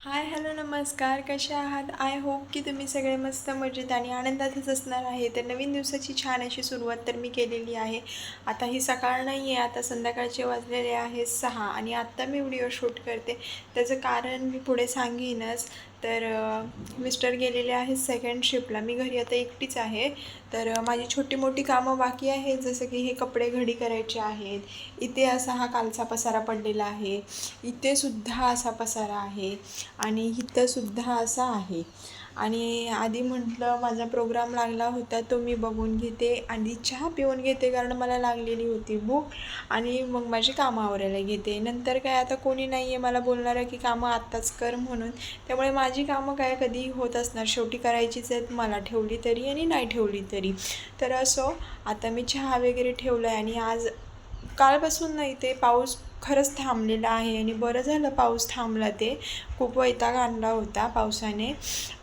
Hi hello नमस्कार. कसे आहात? आय होप की तुम्ही सगळे मस्त मजेत आणि आनंदातच असणार आहे. तर नवीन दिवसाची छान अशी सुरुवात तर मी केलेली आहे. आता ही सकाळ नाही आहे आता संध्याकाळचे वाजलेले आहे सहा आणि आत्ता मी व्हिडिओ शूट करते. त्याचं कारण मी पुढे सांगेनच. तर मिस्टर गेलेले आहेत सेकंड शिफ्टला मी घरी आता एकटीच आहे. तर माझी छोटी मोठी कामं बाकी आहेत. जसं की हे कपडे घडी करायचे आहेत. इथे असा हा कालचा पसारा पडलेला आहे. इथेसुद्धा असा पसारा आहे. आणि इथंसुद्धा असा आहे. आणि आधी म्हटलं माझा प्रोग्राम लागला होता तो मी बघून घेते. आधी चहा पिऊन घेते कारण मला लागलेली होती भूक. आणि मग माझी कामं आवरायला घेते. नंतर काय आता कोणी नाही आहे मला बोलणारं की कामं आत्ताच कर म्हणून. त्यामुळे माझी कामं काय कधी होत असणार? शेवटी करायचीच आहेत मला ठेवली तरी आणि नाही ठेवली तरी. तर असो आता मी चहा वगैरे ठेवलं आहे आणि आज कालपासून नाही ते पाऊस खरंच थांबलेला आहे आणि बरं झालं पाऊस थांबला ते. खूप वैताग आणला होता पावसाने.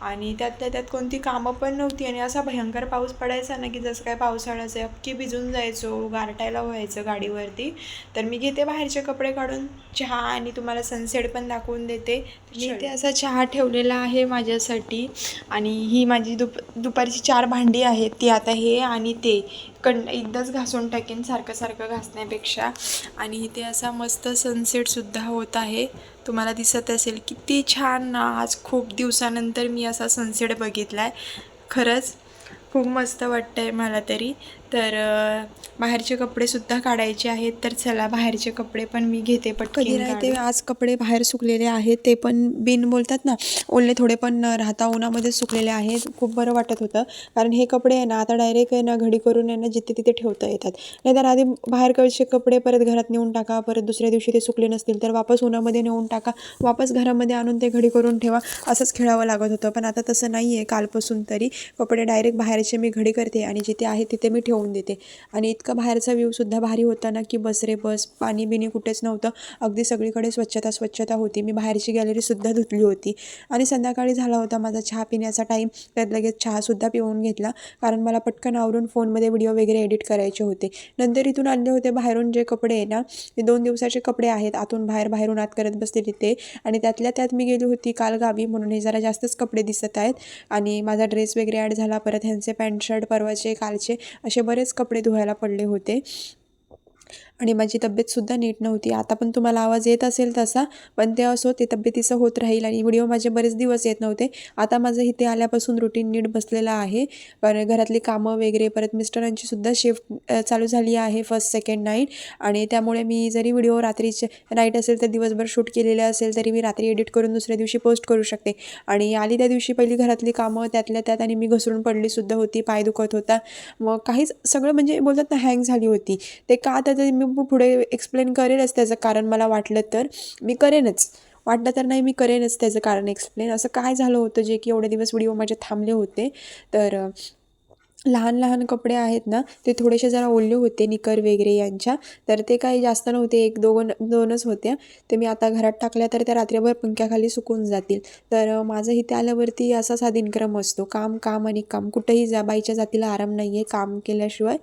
आणि त्यातल्या त्यात कोणती कामं पण नव्हती आणि असा भयंकर पाऊस पडायचा ना की जसं काय पावसाळ्याचं अख्खी भिजून जायचो गारटायला व्हायचं गाडीवरती. तर मी घेते बाहेरचे कपडे काढून चहा आणि तुम्हाला सनसेट पण दाखवून देते. मी इथे असा चहा ठेवलेला आहे माझ्यासाठी. आणि ही माझी दुप दुपारची चार भांडी आहेत ती आता हे आणि ते. कंड एकदाच घासून टाकेन सारखं सारखं घासण्यापेक्षा. आणि इथे असा मस्त सनसेटसुद्धा होत आहे. तुम्हाला दिसत असेल किती छान ना आज खूप दिवसानंतर मी असा सनसेट बघितला आहे खरंच खूप मस्त वाटतं आहे मला तरी. तर बाहेरचे कपडेसुद्धा काढायचे आहेत. तर चला बाहेरचे कपडे पण मी घेते पटकन कधी नाही ते आज कपडे बाहेर सुकलेले आहेत ते पण बिन बोलतात ना. ओले थोडे पण न राहता उन्हामध्ये सुकलेले आहेत. खूप बरं वाटत होतं. कारण हे कपडे आहे ना आता डायरेक्ट आहे ना घडी करून आहे ना जिथे तिथे ठेवता येतात. नाहीतर आधी बाहेर कळचे कपडे परत घरात नेऊन टाका परत दुसऱ्या दिवशी ते सुकले नसतील तर वापस उन्हामध्ये नेऊन टाका. वापस घरामध्ये आणून ते घडी करून ठेवा. असंच खेळावं लागत होतं. पण आता तसं नाही आहे कालपासून तरी कपडे डायरेक्ट बाहेरचे मी घडी करते आणि जिथे आहे तिथे मी ठेवून देते. आणि इतका बाहेरचा व्ह्यूसुद्धा भारी होता ना की बस रे बस पाणी बिणी कुठेच नव्हतं. अगदी सगळीकडे स्वच्छता स्वच्छता होती. मी बाहेरची गॅलरीसुद्धा धुतली होती. आणि संध्याकाळी झाला होता माझा चहा पिण्याचा टाईम त्यात लगेच चहासुद्धा पिऊन घेतला. कारण मला पटकन आवरून फोनमध्ये व्हिडिओ वगैरे एडिट करायचे होते. नंतर इथून आणले होते बाहेरून जे कपडे आहे ना ते दोन दिवसाचे कपडे आहेत. आतून बाहेर बाहेरून आत करत बसते तिथे. आणि त्यातल्या त्यात मी गेली होती काल गावी. म्हणून हे जरा जास्तच कपडे दिसत आहेत. आणि माझा ड्रेस वगैरे ॲड झाला. परत ह्यांचे पॅन्ट शर्ट परवाचे कालचे असे बरेच कपडे धुवायला पडले होते. आणि माझी तब्येतसुद्धा नीट नव्हती. आता पण तुम्हाला आवाज येत असेल तसा पण ते असो ते तब्येतीचं होत राहील आणि व्हिडिओ माझे बरेच दिवस येत नव्हते. आता माझं इथे आल्यापासून रुटीन नीट बसलेलं आहे. कारण घरातली कामं वगैरे परत मिस्टरांची सुद्धा शिफ्ट चालू झाली आहे फर्स्ट सेकंड नाईट आणि त्यामुळे मी जरी व्हिडिओ रात्रीचे नाईट असेल तर दिवसभर शूट केलेले असेल तरी मी रात्री एडिट करून दुसऱ्या दिवशी पोस्ट करू शकते. आणि आली त्या दिवशी पहिली घरातली कामं त्यातल्या त्यात आणि मी घसरून पडलीसुद्धा होती पाय दुखत होता. मग काहीच सगळं म्हणजे बोलतात ना हँग झाली होती. ते का जर मी पुढे एक्सप्लेन करेनच त्याचं कारण मला वाटलं तर. मी करेनच. वाटलं तर नाही मी करेनच त्याचं कारण एक्सप्लेन असं काय झालं होतं जे की एवढे दिवस व्हिडिओ माझे थांबले होते? तर लहान लहान कपडे आहेत ना ते थोडेसे जरा ओले होते निकर वगैरे यांच्या. तर ते काही जास्त नव्हते एक दोन दोनच होत्या. ते मी आता घरात टाकल्या तर त्या रात्रभर पंख्याखाली सुकून जातील. तर माझं इथे आल्यावरती असाच हा दिनक्रम असतो. काम काम आणि काम. कुठंही जा बाईच्या जातीला आराम नाही आहे काम केल्याशिवाय.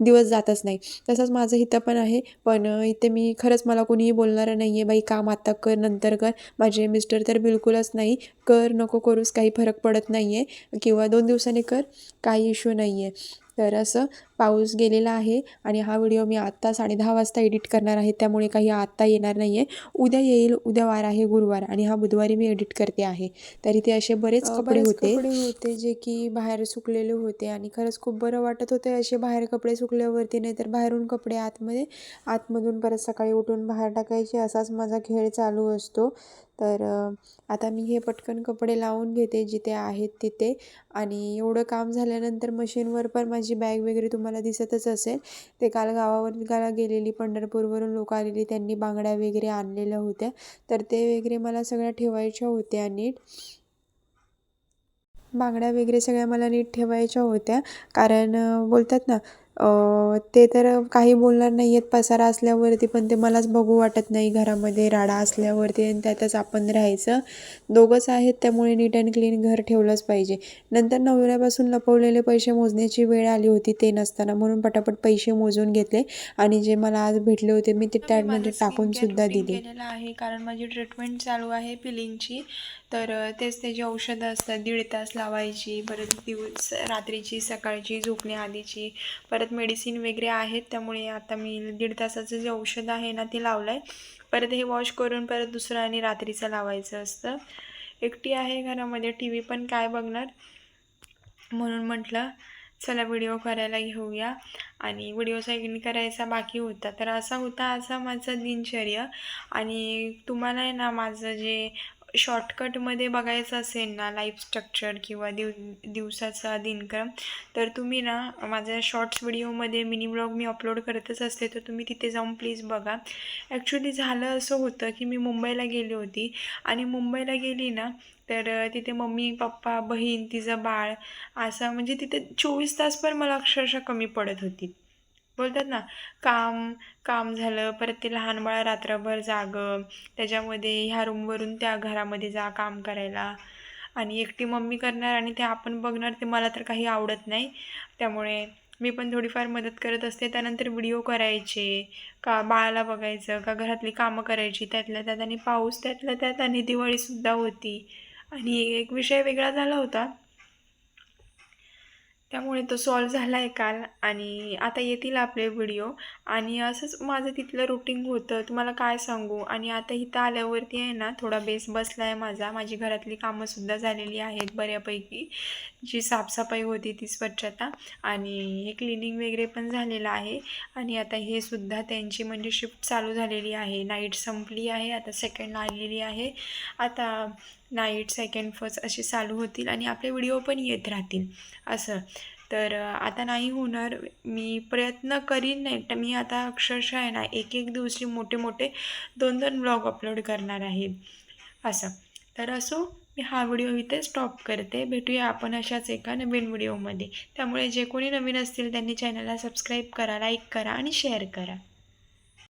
दिवस जातच नाही. तसंच माझं इथं पण आहे. पण इथे मी खरंच मला कोणीही बोलणारं नाही आहे बाई काम आता कर नंतर कर. माझे मिस्टर तर बिलकुलच नाही. कर नको करूस. काही फरक पडत नाही आहे किंवा दोन दिवसांनी कर. काही इश्यू नाही आहे तर असं पाऊस गेलेला आहे आणि हा व्हिडिओ मी आत्ता साडे दहा वाजता एडिट करणार आहे. त्यामुळे काही आत्ता येणार नाही आहे उद्या येईल उद्या वार आहे गुरुवार आणि हा बुधवारी मी एडिट करते आहे. तरी ते असे बरेच कपडे होते. कपडे होते जे की बाहेर सुकलेले होते आणि खरंच खूप बरं वाटत होते असे बाहेर कपडे सुकल्यावरती नाही तर बाहेरून कपडे आतमध्ये आतमधून परत सकाळी उठून बाहेर टाकायचे असाच माझा खेळ चालू असतो. तर आता मी हे पटकन कपडे लावून घेते जिथे आहेत तिथे आणि एवढं काम झाल्यानंतर मशीनवर पण माझी बॅग वगैरे तुम्हाला दिसतच असेल. ते काल गावावर गाला गेलेली पंढरपूरवरून लोक आलेली त्यांनी बांगड्या वगैरे आणलेल्या होत्या. तर ते वगैरे मला सगळ्या ठेवायच्या होत्या नीट. बांगड्या वगैरे सगळ्या मला नीट ठेवायच्या होत्या. कारण बोलतात ना ते तर काही बोलणार नाही आहेत पसारा असल्यावरती पण ते मलाच बघू वाटत नाही. घरामध्ये राडा असल्यावरती आणि त्यातच आपण राहायचं. दोघंच आहेत त्यामुळे नीट अँड क्लीन घर ठेवलंच पाहिजे. नंतर नवऱ्यापासून लपवलेले पैसे मोजण्याची वेळ आली होती. ते नसताना म्हणून पटापट पैसे मोजून घेतले आणि जे मला आज भेटले होते मी ते टॅबमध्ये टाकून सुद्धा दिले. आहे. कारण माझी ट्रीटमेंट चालू आहे पिलिंगची तर तेच त्याची औषधं असतात. दीड तास लावायची. परत दिवस रात्रीची सकाळची झोपण्याआधीची. परत मेडिसिन वगैरे आहेत त्यामुळे आता मी दीड तासाचं जे औषध आहे ना ते लावलं आहे परत हे वॉश करून परत दुसरं आणि रात्रीचं लावायचं असतं. एकटी आहे घरामध्ये टी व्ही पण काय बघणार? म्हणून म्हटलं चला व्हिडिओ करायला घेऊया. आणि व्हिडिओ सेकंड करायचा बाकी होता. तर असा होता असा माझा दिनचर्या. आणि तुम्हाला आहे ना माझं जे शॉर्टकटमध्ये बघायचं असेल ना लाईफ स्ट्रक्चर किंवा दिव दिवसाचा दिनक्रम तर तुम्ही ना माझ्या शॉर्ट्स व्हिडिओमध्ये मिनी ब्लॉग मी अपलोड करतच असते तर तुम्ही तिथे जाऊन प्लीज बघा. ॲक्च्युली झालं असं होतं की मी मुंबईला गेली होती आणि मुंबईला गेली ना तर तिथे मम्मी पप्पा बहीण तिचं बाळ असं म्हणजे तिथे चोवीस तास पण मला अक्षरशः कमी पडत होती. बोलतात ना काम काम झालं परत ते लहान बाळा रात्रभर जागं त्याच्यामध्ये ह्या रूमवरून त्या घरामध्ये जा काम करायला. आणि एकटी मम्मी करणार आणि ते आपण बघणार ते मला तर काही आवडत नाही. त्यामुळे मी पण थोडीफार मदत करत असते. त्यानंतर व्हिडिओ करायचे का बाळाला बघायचं का घरातली कामं करायची त्यातल्या त्यात आणि पाऊस त्यातल्या त्यात आणि दिवाळीसुद्धा होती. आणि एक विषय वेगळा झाला होता. त्यामुळे तो सॉल्व झाला आहे काल आणि आता येतील आपले व्हिडिओ आणि असंच माझं तिथलं रुटीन होतं. तुम्हाला काय सांगू? आणि आता इथं आल्यावरती आहे ना थोडा बेस बसला आहे माझा. माझी घरातली कामंसुद्धा झालेली आहेत बऱ्यापैकी. जी साफसफाई होती ती स्वच्छता आणि हे क्लिनिंग वगैरे पण झालेलं आहे. आणि आता हे सुद्धा त्यांची म्हणजे शिफ्ट चालू झालेली आहे. नाईट संपली आहे. आता सेकंड आलेली आहे. आता नाईट सेकंड फर्स्ट असे चालू होतील आणि आपले व्हिडिओ पण येत राहतील. असं. तर आता नाही होणार. मी प्रयत्न करीन नाही तर मी आता अक्षरशः आहे ना एक एक दिवशी मोठे मोठे दोन दोन ब्लॉग अपलोड करणार आहे. असं. तर असो मी हा व्हिडिओ इथे स्टॉप करते. भेटूया आपण अशाच एका नवीन व्हिडिओमध्ये त्यामुळे जे कोणी नवीन असतील त्यांनी चॅनलला सबस्क्राईब करा लाईक करा आणि शेअर करा.